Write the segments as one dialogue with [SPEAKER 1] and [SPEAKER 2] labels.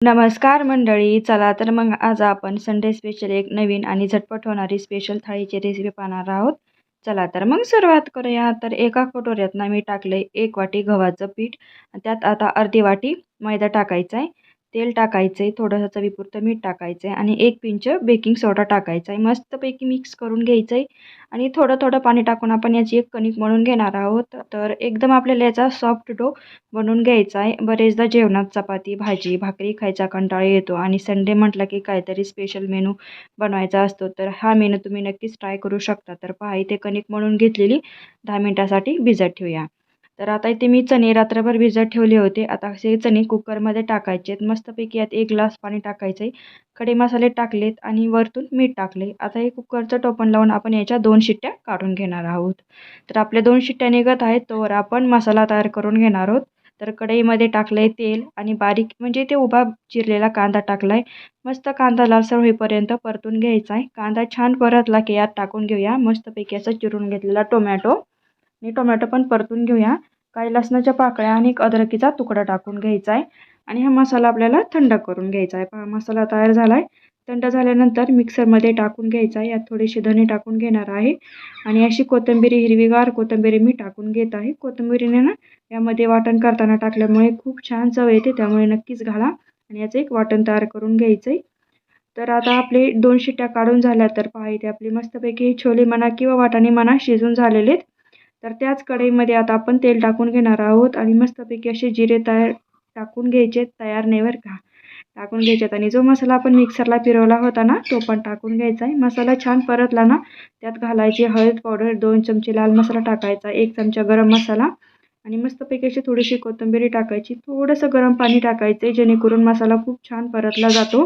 [SPEAKER 1] नमस्कार मंडळी चला तर मग आज आपण संडे स्पेशल एक नवीन आणि झटपट होणारी स्पेशल थाळीची रेसिपी पाहणार आहोत. चला तर मग सुरुवात करूया. तर एका कटोऱ्यात ना मी टाकले एक वाटी गव्हाचं पीठ. त्यात आता अर्धी वाटी मैदा टाकायचा आहे तेल टाकायचं आहे थोडंसं चवीपुरतं मीठ टाकायचं आहे आणि एक पिंच बेकिंग सोडा टाकायचा आहे. मस्तपैकी मिक्स करून घ्यायचं आहे आणि थोडं थोडं पाणी टाकून आपण याची एक कणिक म्हणून घेणार आहोत. तर एकदम आपल्याला याचा सॉफ्ट डो बनवून घ्यायचा आहे. बरेचदा जेवणात चपाती भाजी भाकरी खायचा कंटाळा येतो आणि संडे म्हटलं की काहीतरी स्पेशल मेनू बनवायचा असतो. तर हा मेनू तुम्ही नक्कीच ट्राय करू शकता. तर पहा इथे कणिक म्हणून घेतलेली दहा मिनटासाठी भिजत ठेवूया. तर आता इथे मी चणे रात्रभर भिजत ठेवले होते. आता असे चणे कुकरमध्ये टाकायचे आहेत. मस्तपैकी यात एक ग्लास पाणी टाकायचं आहे. खडे मसाले टाकलेत आणि वरतून मीठ टाकले आता हे कुकरचं टोपण लावून आपण याच्या दोन शिट्ट्या काढून घेणार आहोत. तर आपल्या दोन शिट्ट्या निघत आहेत. तोवर आपण मसाला तयार करून घेणार आहोत. तर कढईमध्ये टाकलं आहे तेल आणि बारीक म्हणजे ते उभा चिरलेला कांदा टाकला आहे मस्त कांदा लालसर होईपर्यंत परतून घ्यायचा आहे. कांदा छान परतला की यात टाकून घेऊया. मस्तपैकी असं चिरून घेतलेला टोमॅटो. आणि टोमॅटो पण परतून घेऊया. काही लसणाच्या पाकळ्या आणि एक अद्रकीचा तुकडा टाकून घ्यायचा आहे आणि हा मसाला आपल्याला थंड करून घ्यायचा आहे पहा मसाला तयार झाला आहे थंड झाल्यानंतर मिक्सरमध्ये टाकून घ्यायचा आहे यात थोडेसे धणे टाकून घेणार आहे. आणि अशी कोथिंबिरी हिरवीगार कोथिंबिरी मी टाकून घेत आहे. कोथिंबिरीने ना यामध्ये वाटण करताना टाकल्यामुळे खूप छान चव येते. त्यामुळे नक्कीच घाला आणि याचं एक वाटण तयार करून घ्यायचं आहे तर आता आपले दोन शिट्ट्या काढून झाल्या तर पहा इथे आपली मस्तपैकी छोले म्हणा किंवा वाटाणे म्हणा शिजून झालेले आहेत तर त्याच कढईमध्ये आता आपण तेल टाकून घेणार आहोत आणि मस्तपैकी असे जिरे तयार टाकून घ्यायचे तयार नेवर का. टाकून घ्यायच्यात आणि जो मसाला आपण मिक्सरला फिरवला होता ना तो पण टाकून घ्यायचा आहे. मसाला छान परतला ना त्यात घालायची हळद पावडर दोन चमचे लाल मसाला टाकायचा एक चमचा गरम मसाला आणि मस्तपैकी अशी थोडीशी कोथिंबीर टाकायची. थोडंसं गरम पाणी टाकायचं आहे जेणेकरून मसाला खूप छान परतला जातो.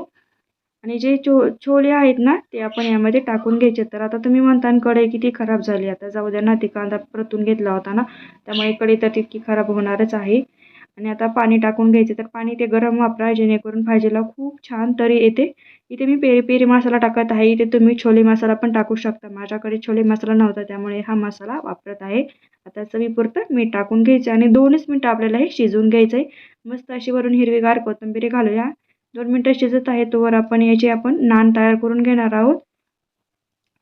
[SPEAKER 1] आणि जे चो छोले आहेत ना ते आपण यामध्ये टाकून घ्यायचे. तर आता तुम्ही म्हणता कढई किती खराब झाली. आता जाऊ द्या ना ती कांदा परतून घेतला होता ना त्यामुळे कढई तर तितकी खराब होणारच आहे. आणि आता पाणी टाकून घ्यायचे. तर पाणी ते गरम वापरा जेणेकरून भाजीला खूप छान तरी येते. इथे मी पेरी पेरी मसाला टाकत आहे. इथे तुम्ही छोले मसाला पण टाकू शकता. माझ्याकडे छोले मसाला नव्हता त्यामुळे हा मसाला वापरत आहे. आता चवीपुरतं मीठ टाकून घ्यायचं आणि दोनच मिनटं आपल्याला हे शिजवून घ्यायचं आहे मस्त अशी वरून हिरवीगार कोथिंबीर घालूया. दोन मिनटं शिजत आहे तोवर आपण याचे आपण नान तयार करून घेणार आहोत.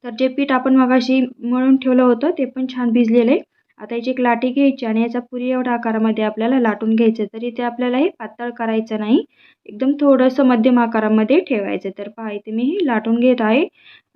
[SPEAKER 1] तर जे पीठ आपण मगाशी मळून ठेवलं होतं ते पण छान भिजलेलं. आहे आता याची एक लाटी घ्यायची आणि याचा पुरी एवढा आकारामध्ये आपल्याला लाटून घ्यायचं तर इथे आपल्याला हे पातळ करायचं नाही. एकदम थोडंसं मध्यम आकारामध्ये ठेवायचं तर पहा इथे मी हे लाटून घेत आहे.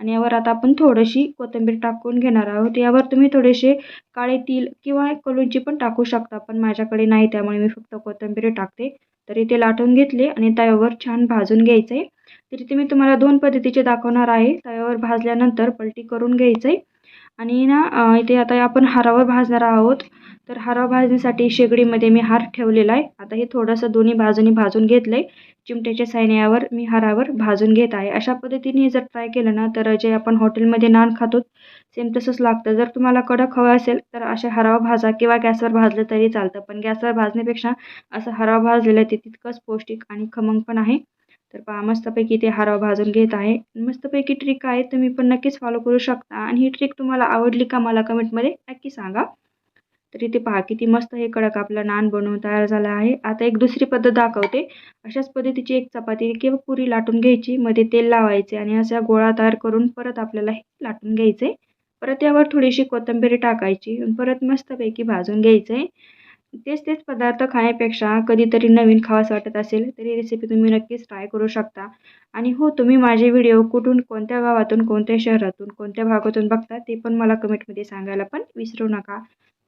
[SPEAKER 1] आणि यावर आता आपण थोडीशी कोथिंबीर टाकून घेणार आहोत. यावर तुम्ही थोडेसे काळे तीळ किंवा कलुंची पण टाकू शकता पण माझ्याकडे नाही त्यामुळे मी फक्त कोथिंबीर टाकते. तर इथे लाटून घेतले आणि तव्यावर छान भाजून घ्यायचं आहे तर इथे मी तुम्हाला दोन पद्धतीचे दाखवणार आहे. तव्यावर भाजल्यानंतर पलटी करून घ्यायचं आहे आणि ना इथे आता आपण हारावर भाजणार आहोत. तर हारावर भाजण्यासाठी शेगडीमध्ये मी हार ठेवलेला आहे. आता हे थोडंसं दोन्ही बाजूनी भाजून घेतलं आहे चिमट्याच्या सायन्यावर मी हारावर भाजून घेत आहे. अशा पद्धतीने जर ट्राय केलं ना तर जे आपण हॉटेलमध्ये नान खातो सेम तसंच लागतं. जर तुम्हाला कडक हवं असेल तर अशा हरावा भाजा किंवा गॅसवर भाजलं तरी चालतं. पण गॅसवर भाजण्यापेक्षा असं हरावा भाजलेलं ते तितकंच पौष्टिक आणि खमंग पण आहे. तर पहा मस्तपैकी ते हराव भाजून घेत आहे. मस्तपैकी ट्रिक आहे तुम्ही पण नक्कीच फॉलो करू शकता. आणि ही ट्रिक तुम्हाला आवडली का मला कमेंटमध्ये नक्की सांगा. तर इथे पहा किती मस्त हे कडक आपला नान बनवून तयार झाला आहे. आता एक दुसरी पद्धत दाखवते. अशाच पद्धतीची एक चपाती किंवा पुरी लाटून घ्यायची. मध्ये तेल लावायचे आणि असा गोळा तयार करून परत आपल्याला हे लाटून घ्यायचे. परत यावर थोडीशी कोथिंबीर टाकायची. परत मस्तपैकी भाजून घ्यायचं. तेच तेच पदार्थ खाण्यापेक्षा कधीतरी नवीन खावासं वाटत असेल तर ही रेसिपी तुम्ही नक्कीच ट्राय करू शकता. आणि हो तुम्ही माझे व्हिडिओ कुठून कोणत्या गावातून कोणत्या शहरातून कोणत्या भागातून बघता ते पण मला कमेंटमध्ये सांगायला पण विसरू नका.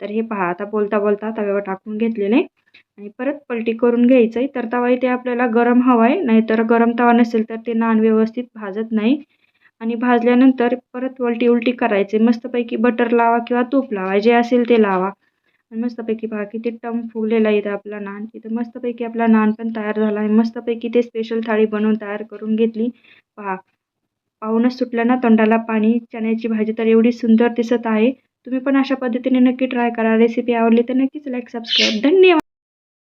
[SPEAKER 1] तर हे पहा आता बोलता बोलता तव्यावर टाकून घेतलेले. आणि परत पलटी करून घ्यायचं आहे तर तवा इथे आपल्याला गरम हवा आहे नाहीतर गरम तवा नसेल तर ते नान व्यवस्थित भाजत नाही. आणि भाजल्यानंतर परत वलटी उलटी करायचे. मस्तपैकी बटर लावा किंवा तूप लावा जे असेल ते लावा. मस्तपैकी पहा किती टम फुगलेला इथं आपला नान. इथं मस्तपैकी आपला नान पण तयार झाला आहे. मस्तपैकी ते स्पेशल थाळी बनवून तयार करून घेतली. पहा. पाहूनच सुटलं ना तोंडाला पाणी. चण्याची भाजी तर एवढी सुंदर दिसत आहे. तुम्ही पण अशा पद्धतीने नक्की ट्राय करा. रेसिपी आवडली तर नक्कीच लाईक सबस्क्राईब धन्यवाद!